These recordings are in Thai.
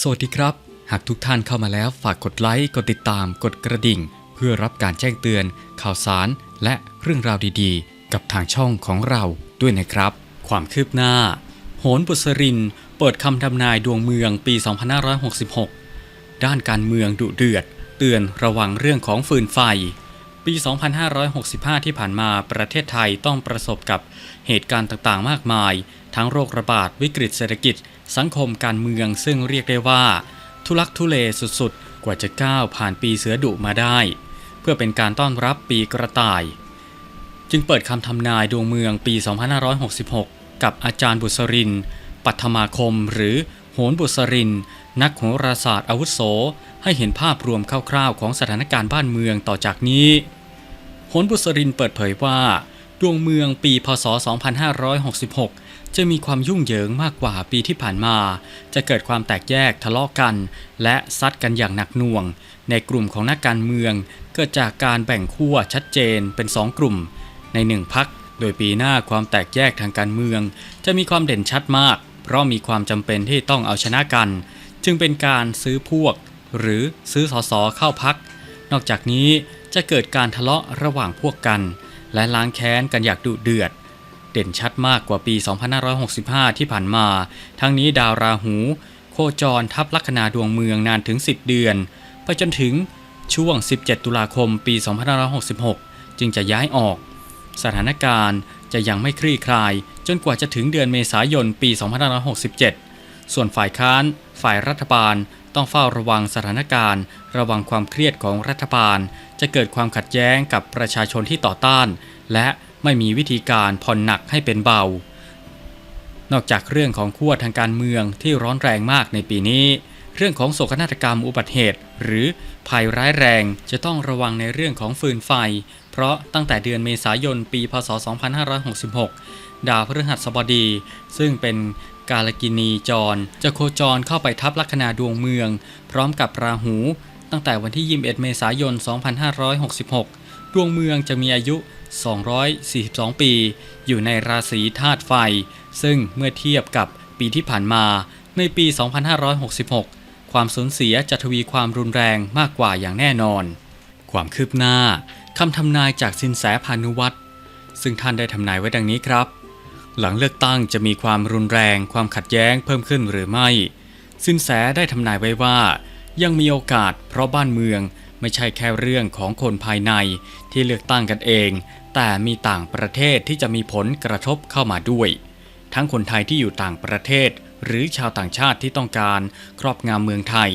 สวัสดีครับ หากทุกท่านเข้ามาแล้วฝากกดไลค์ กดติดตาม กดกระดิ่ง เพื่อรับการแจ้งเตือน ข่าวสาร และเรื่องราวดีๆ กับทางช่องของเราด้วยนะครับ ความคืบหน้า โหนบุษริน เปิดคำทำนายดวงเมืองปี 2566 ด้านการเมืองดุเดือด เตือนระวังเรื่องของฟืนไฟ ปี 2565 ที่ผ่านมาประเทศไทยต้องประสบกับเหตุการณ์ต่างๆ มากมาย ทั้งโรคระบาดวิกฤตเศรษฐกิจ สังคมการเมืองซึ่งเรียกได้ว่า ทุลักทุเลสุดๆ กว่าจะก้าวผ่านปีเสือดุมาได้ เพื่อเป็นการต้อนรับปีกระต่าย จึงเปิดคำทำนายดวงเมืองปี 2566 กับอาจารย์บุษริน ปัทมาคมหรือโหนบุษริน นักโหราศาสตร์อาวุโส ให้เห็นภาพรวมคร่าวๆ ของสถานการณ์บ้านเมืองต่อจากนี้ หนบุษรินเปิดเผยว่า ดวงเมืองปีพศ 2566 จะมีความยุ่งเหยิงมากกว่าปีที่ผ่านมา จะเกิดความแตกแยกทะเลาะกัน และซัดกันอย่างหนักหน่วง ในกลุ่มของนักการเมือง เกิดจากการแบ่งขั้วชัดเจนเป็นสองกลุ่ม ในหนึ่งพัก โดยปีหน้าความแตกแยกทางการเมือง จะมีความเด่นชัดมาก เพราะมีความจำเป็นที่ต้องเอาชนะกัน จึงเป็นการซื้อพวก หรือซื้อสอสอเข้าพัก นอกจากนี้จะเกิดการทะเลาะระหว่างพวกกัน และล้างแค้นกันอย่างดุเดือด เด่นชัดมากกว่าปี 2565 ที่ผ่านมา ทั้งนี้ดาวราหู โคจรทับลัคนาดวงเมืองนานถึง 10 เดือน ไปจนถึงช่วง 17 ตุลาคม ปี 2566 จึงจะย้ายออก สถานการณ์จะยังไม่คลี่คลาย จนกว่าจะถึงเดือนเมษายนปี 2567 ส่วนฝ่ายค้าน ฝ่ายรัฐบาล ต้องเฝ้าระวังสถานการณ์ ระวังความเครียดของรัฐบาล จะเกิดความขัดแย้งกับประชาชนที่ต่อต้าน และไม่มีวิธีการผ่อนหนักให้เป็นเบา นอกจากเรื่องของขั้วทางการเมืองที่ร้อนแรงมากในปีนี้ เรื่องของโศกนาฏกรรมอุบัติเหตุ หรือภัยร้ายแรงจะต้องระวังในเรื่องของฟืนไฟ เพราะตั้งแต่เดือนเมษายนปี พศ 2566 ดาวพฤหัสบดี ซึ่งเป็น กาลกินีจร จะโคจรเข้าไปทับลัคนาดวงเมือง พร้อมกับราหู ตั้งแต่วันที่ 21 เมษายน 2566 ดวงเมืองจะมีอายุ 242 ปี อยู่ในราศีธาตุไฟ ซึ่งเมื่อเทียบกับปีที่ผ่านมาในปี 2566 ความสูญเสียจะทวีความรุนแรงมากกว่าอย่างแน่นอน ความคืบหน้าคำทำนายจากสินแสพานุวัตรซึ่งท่านได้ทำนายไว้ดังนี้ครับ หลังเลือกตั้งจะมีความรุนแรงความขัดแย้งเพิ่มขึ้นหรือไม่ สินแสได้ทำนายไว้ว่า ยังมีโอกาสเพราะบ้านเมืองไม่ใช่แค่เรื่องของคนภายในที่เลือกตั้งกันเอง แต่มีต่างประเทศที่จะมีผลกระทบเข้ามาด้วย ทั้งคนไทยที่อยู่ต่างประเทศ หรือชาวต่างชาติที่ต้องการครอบงำเมืองไทย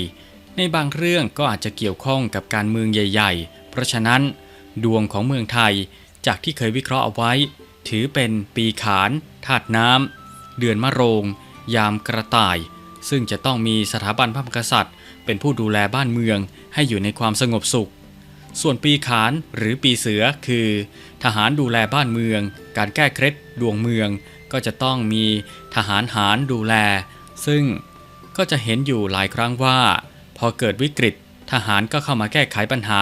ในบางเรื่องก็อาจจะเกี่ยวข้องกับการเมืองใหญ่ ๆ เพราะฉะนั้น ดวงของเมืองไทยจากที่เคยวิเคราะห์เอาไว้ ถือเป็นปีขาน ธาตุน้ำ เดือนมะโรง ยามกระต่าย ซึ่งจะต้องมีสถาบันพระมหากษัตริย์ เป็นผู้ดูแลบ้านเมืองให้อยู่ในความสงบสุข ส่วนปีขานหรือปีเสือคือ ทหารดูแลบ้านเมือง การแก้เคล็ดดวงเมือง ก็จะต้องมีทหารหารดูแล ซึ่งก็จะเห็นอยู่หลายครั้งว่า พอเกิดวิกฤต ทหารก็เข้ามาแก้ไขปัญหา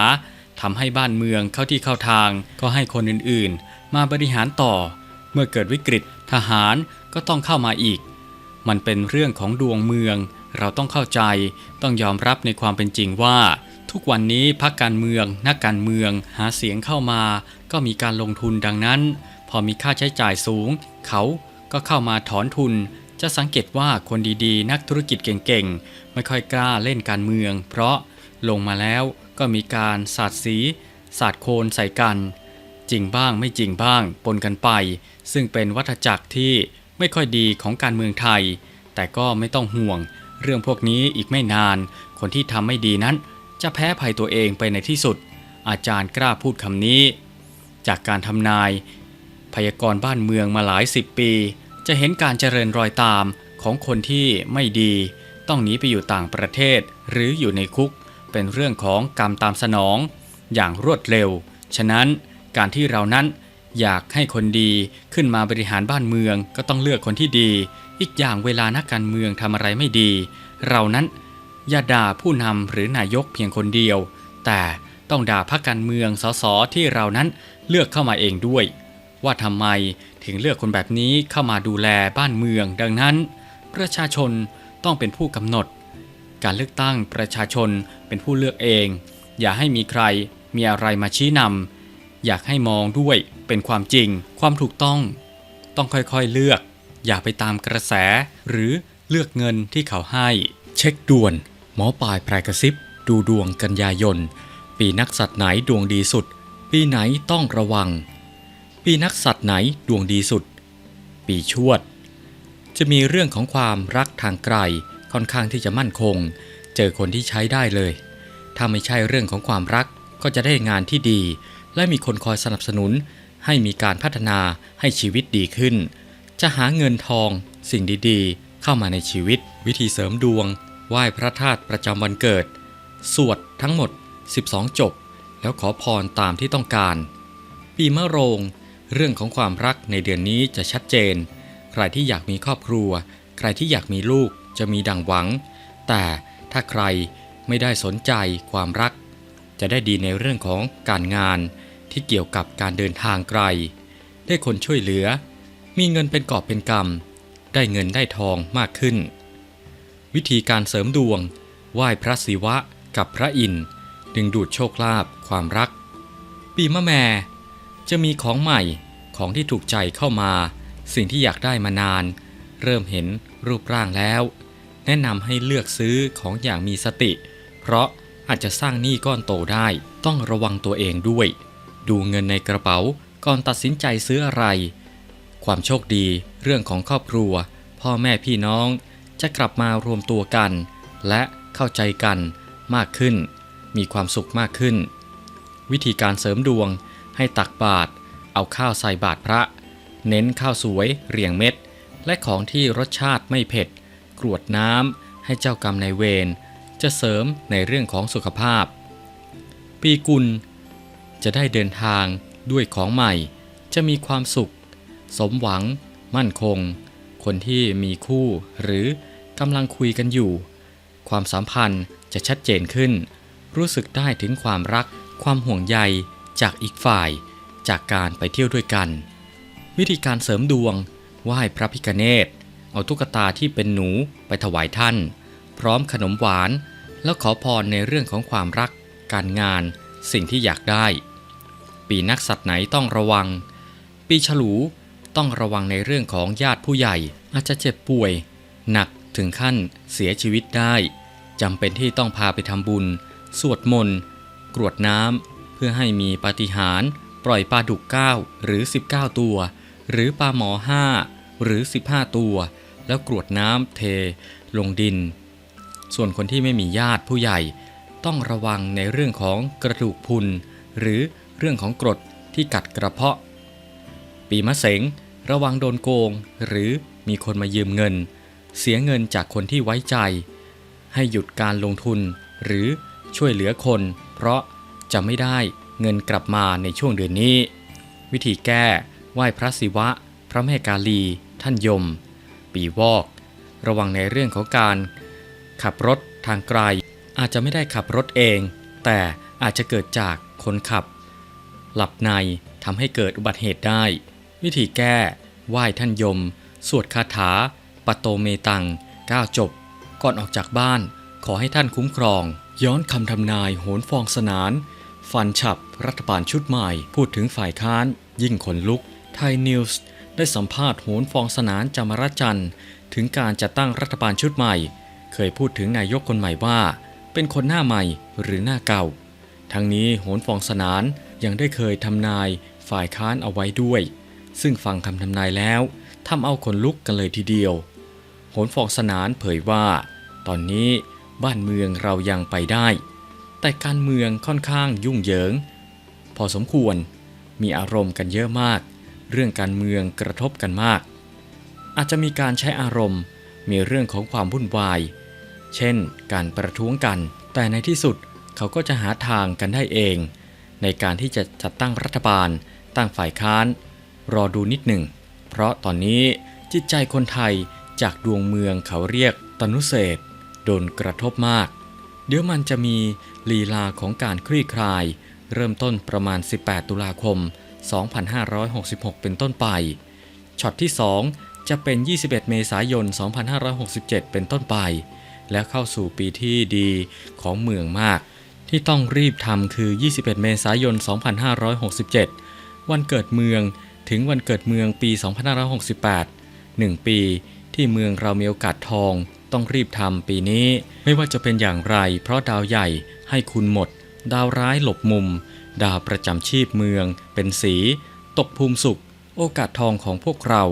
ทำให้บ้านเมืองเข้าที่เข้าทาง ก็ให้คนอื่นๆ มาบริหารต่อ เมื่อเกิดวิกฤต ทหารก็ต้องเข้ามาอีก มันเป็นเรื่องของดวงเมือง เราต้องเข้าใจต้องยอมรับในความเป็นจริงว่า ทุกวันนี้พรรคการเมือง นักการเมืองหาเสียงเข้ามา ก็มีการลงทุนดังนั้น พอมีค่าใช้จ่ายสูง เขาก็เข้ามาถอนทุน จะสังเกตว่าคนดีๆ นักธุรกิจเก่งๆ ไม่ค่อยกล้าเล่นการเมือง เพราะลงมาแล้วก็มีการสาดสีสาดโคนใส่กัน จริงบ้างไม่จริงบ้างปนกันไป ซึ่งเป็นวัฏจักรที่ไม่ค่อยดีของการเมืองไทย แต่ก็ไม่ต้องห่วง เรื่องพวกนี้อีกไม่นาน คนที่ทำไม่ดีนั้น จะแพ้ภัยตัวเองไปในที่สุด อาจารย์กล้าพูดคำนี้ จากการทำนาย พยากรณ์บ้านเมืองมาหลายสิบปี จะเห็นการเจริญรอยตามของคนที่ไม่ดี ต้องหนีไปอยู่ต่างประเทศ หรืออยู่ในคุก เป็นเรื่องของกรรมตามสนอง อย่างรวดเร็ว ฉะนั้น การที่เรานั้นอยากให้คนดีขึ้นมาบริหารบ้านเมืองก็ต้องเลือกคนที่ดี อีกอย่างเวลานักการเมืองทำอะไรไม่ดี เรานั้นอย่าด่าผู้นำหรือนายกเพียงคนเดียว แต่ต้องด่าพรรคการเมืองสสที่เรานั้นเลือกเข้ามาเองด้วย ว่าทำไมถึงเลือกคนแบบนี้เข้ามาดูแลบ้านเมือง ดังนั้น ประชาชนต้องเป็นผู้กำหนด การเลือกตั้งประชาชนเป็นผู้เลือกเอง อย่าให้มีใครมีอะไรมาชี้นำ อยากให้มองด้วยเป็นความจริง ความถูกต้อง ต้องค่อยๆเลือก อย่าไปตามกระแส หรือเลือกเงินที่เขาให้ เช็คด่วน หมอปลายแพรกระซิบ ดูดวงกันยายน ปีนักสัตว์ไหนดวงดีสุด ปีไหนต้องระวัง ปีนักสัตว์ไหนดวงดีสุด ปีชวด จะมีเรื่องของความรักทางไกลค่อนข้างที่จะมั่นคง เจอคนที่ใช้ได้เลย ถ้าไม่ใช่เรื่องของความรักก็จะได้งานที่ดี และมีคนคอยสนับสนุน ให้มีการพัฒนาให้ชีวิตดีขึ้น จะหาเงินทอง สิ่งดีๆ เข้ามาในชีวิต วิธีเสริมดวง ไหว้พระธาตุประจำวันเกิด สวดทั้งหมด 12 จบ แล้วขอพรตามที่ต้องการ ปีมะโรง เรื่องของความรักในเดือนนี้จะชัดเจน ใครที่อยากมีครอบครัว ใครที่อยากมีลูกจะมีดังหวัง แต่ถ้าใครไม่ได้สนใจความรัก จะได้ดีในเรื่องของการงานที่เกี่ยวกับการเดินทางไกล ได้คนช่วยเหลือ มีเงินเป็นกอบเป็นกำได้เงินได้ทองมากขึ้น วิธีการเสริมดวง ไหว้พระศิวะกับพระอินทร์ดึงดูดโชคลาภความรัก ปีมะแม่ จะมีของใหม่ของที่ถูกใจเข้ามา สิ่งที่อยากได้มานาน เริ่มเห็นรูปร่างแล้ว แนะนำให้เลือกซื้อของอย่างมีสติ เพราะ อาจจะสร้างหนี้ก้อนโตได้ ต้องระวังตัวเองด้วย ดูเงินในกระเป๋าก่อนตัดสินใจซื้ออะไร ความโชคดีเรื่องของครอบครัว พ่อแม่พี่น้อง จะกลับมารวมตัวกัน และเข้าใจกันมากขึ้น มีความสุขมากขึ้น วิธีการเสริมดวงให้ตักบาตรเอาข้าวใส่บาตรพระ เน้นข้าวสวยเรียงเม็ด และของที่รสชาติไม่เผ็ด กรวดน้ำให้เจ้ากรรมนายเวร จะเสริมในเรื่องของสุขภาพ ปีกุลจะได้เดินทางด้วยของใหม่ จะมีความสุข สมหวัง มั่นคง คนที่มีคู่หรือกำลังคุยกันอยู่ ความสัมพันธ์จะชัดเจนขึ้น รู้สึกได้ถึงความรัก ความห่วงใยจากอีกฝ่าย จากการไปเที่ยวด้วยกัน วิธีการเสริมดวงไหว้พระพิฆเนศเอาตุ๊กตาที่เป็นหนูไปถวายท่าน พร้อมขนมหวาน แล้วขอพรในเรื่องของความรัก การงาน สิ่งที่อยากได้ ปีนักสัตว์ไหนต้องระวัง ปีฉลูต้องระวังในเรื่องของญาติผู้ใหญ่ อาจจะเจ็บป่วย หนักถึงขั้นเสียชีวิตได้จำเป็นที่ต้องพาไปทำบุญ สวดมนต์กรวดน้ำเพื่อให้มีปาฏิหาริย์ปล่อยปลาดุก 9 หรือ 19 ตัว หรือปลาหมอ 5 หรือ 15 ตัว แล้วกรวดน้ำเท ลงดิน ส่วนคนที่ไม่มีญาติผู้ใหญ่ ต้องระวังในเรื่องของกระดูกพุน หรือเรื่องของกรดที่กัดกระเพาะ ปีมะเสงระวังโดนโกง หรือมีคนมายืมเงิน เสียเงินจากคนที่ไว้ใจ ให้หยุดการลงทุน หรือช่วยเหลือคน เพราะจะไม่ได้เงินกลับมาในช่วงเดือนนี้ วิธีแก้ไหว้พระศิวะ พระแม่กาลี ท่านยม ปีวอก ระวังในเรื่องของการ ขับรถทางไกล อาจจะไม่ได้ขับรถเอง แต่อาจจะเกิดจากคนขับ หลับในทำให้เกิดอุบัติเหตุได้ วิธีแก้ ไหว้ท่านยม สวดคาถาปโตเมตัง9จบ ก่อนออกจากบ้าน ขอให้ท่านคุ้มครอง ย้อนคำทำนายโหนฟองสนาน ฟันฉับรัฐบาลชุดใหม่ พูดถึงฝ่ายค้าน ยิ่งขนลุก ไทยนิวส์ได้สัมภาษณ์โหนฟองสนานจามรจันทร์ถึงการจัดตั้งรัฐบาลชุดใหม่ เคยพูดถึงนายกคนใหม่ว่า เป็นคนหน้าใหม่หรือหน้าเก่า ทั้งนี้โหนฟองสนานยังได้เคยทำนายฝ่ายค้านเอาไว้ด้วย ซึ่งฟังคำทำนายแล้วทำเอาขนลุกกันเลยทีเดียวโหนฟองสนานเผยว่า ตอนนี้บ้านเมืองเรายังไปได้ แต่การเมืองค่อนข้างยุ่งเหยิง พอสมควรมีอารมณ์กันเยอะมาก เรื่องการเมืองกระทบกันมาก อาจจะมีการใช้อารมณ์ มีเรื่องของความวุ่นวาย เช่น การประท้วงกัน แต่ในที่สุดเขาก็จะหาทางกันได้เอง ในการที่จะจัดตั้งรัฐบาล ตั้งฝ่ายค้าน รอดูนิดหนึ่ง เพราะตอนนี้จิตใจคนไทยจากดวงเมืองเขาเรียกตนุเศษโดนกระทบมาก เดี๋ยวมันจะมีลีลาของการคลี่คลาย เริ่มต้นประมาณ 18 ตุลาคม 2566 เป็นต้นไปช็อตที่ 2 จะเป็น 21 เมษายน 2567 เป็นต้นไป แล้วเข้าสู่ปีที่ดีของเมืองมาก ที่ต้องรีบทำคือ 21 เมษายน 2567 วันเกิดเมืองถึงวันเกิดเมืองปี 2568 1 ปีที่เมืองเรามีโอกาสทองต้องรีบทำปีนี้ ไม่ว่าจะเป็นอย่างไร เพราะดาวใหญ่ให้คุณหมด ดาวร้ายหลบมุม ดาวประจำชีพเมือง เป็นสี ตกภูมิสุข โอกาสทองของพวกเรา